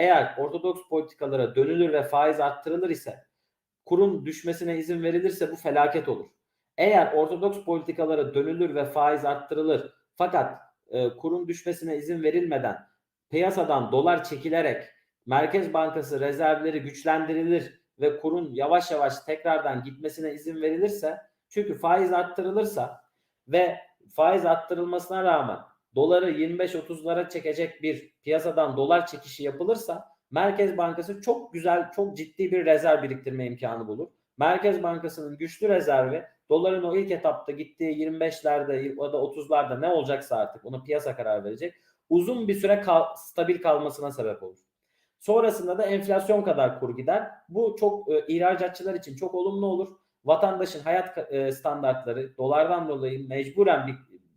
Eğer ortodoks politikalara dönülür ve faiz arttırılır ise kurun düşmesine izin verilirse bu felaket olur. Eğer ortodoks politikalara dönülür ve faiz arttırılır fakat e, kurun düşmesine izin verilmeden piyasadan dolar çekilerek Merkez Bankası rezervleri güçlendirilir ve kurun yavaş yavaş tekrardan gitmesine izin verilirse çünkü faiz arttırılırsa ve faiz arttırılmasına rağmen doları 25-30'lara çekecek bir piyasadan dolar çekişi yapılırsa Merkez Bankası çok güzel, çok ciddi bir rezerv biriktirme imkanı bulur. Merkez Bankası'nın güçlü rezervi doların o ilk etapta gittiği 25'lerde ya da 30'larda ne olacaksa artık ona piyasa karar verecek. Uzun bir süre kal, stabil kalmasına sebep olur. Sonrasında da enflasyon kadar kur gider. Bu çok e, ihracatçılar için çok olumlu olur. Vatandaşın hayat e, standartları dolardan dolayı mecburen bir,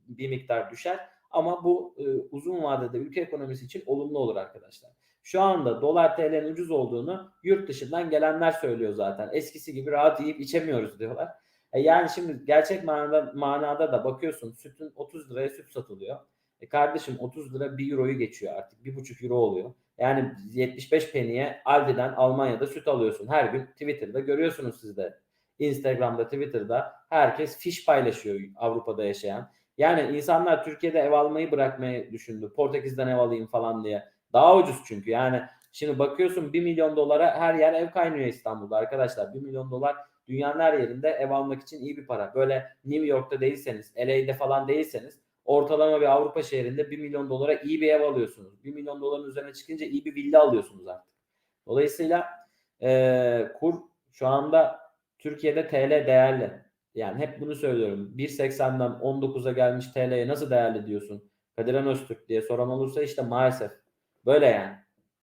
bir miktar düşer. Ama bu e, uzun vadede ülke ekonomisi için olumlu olur arkadaşlar. Şu anda dolar TL'nin ucuz olduğunu yurt dışından gelenler söylüyor zaten. Eskisi gibi rahat yiyip içemiyoruz diyorlar. E yani şimdi gerçek manada, manada da bakıyorsun sütün 30 liraya süt satılıyor. E kardeşim 30 lira 1 euroyu geçiyor artık. 1,5 euro oluyor. Yani 75 peniye Aldi'den Almanya'da süt alıyorsun. Her gün Twitter'da görüyorsunuz siz de. Instagram'da, Twitter'da herkes fiş paylaşıyor Avrupa'da yaşayan. Yani insanlar Türkiye'de ev almayı bırakmayı düşündü. Portekiz'den ev alayım falan diye. Daha ucuz çünkü. Yani şimdi bakıyorsun 1 milyon dolara her yer ev kaynıyor İstanbul'da arkadaşlar. 1 milyon dolar dünyanın her yerinde ev almak için iyi bir para. Böyle New York'ta değilseniz, LA'de falan değilseniz ortalama bir Avrupa şehrinde 1 milyon dolara iyi bir ev alıyorsunuz. 1 milyon doların üzerine çıkınca iyi bir villa alıyorsunuz artık. Dolayısıyla e, kur şu anda Türkiye'de TL değerli. Yani hep bunu söylüyorum. 1.80'den 19'a gelmiş TL'ye nasıl değerli diyorsun? Kadir Öztürk diye soran olursa işte maalesef böyle yani.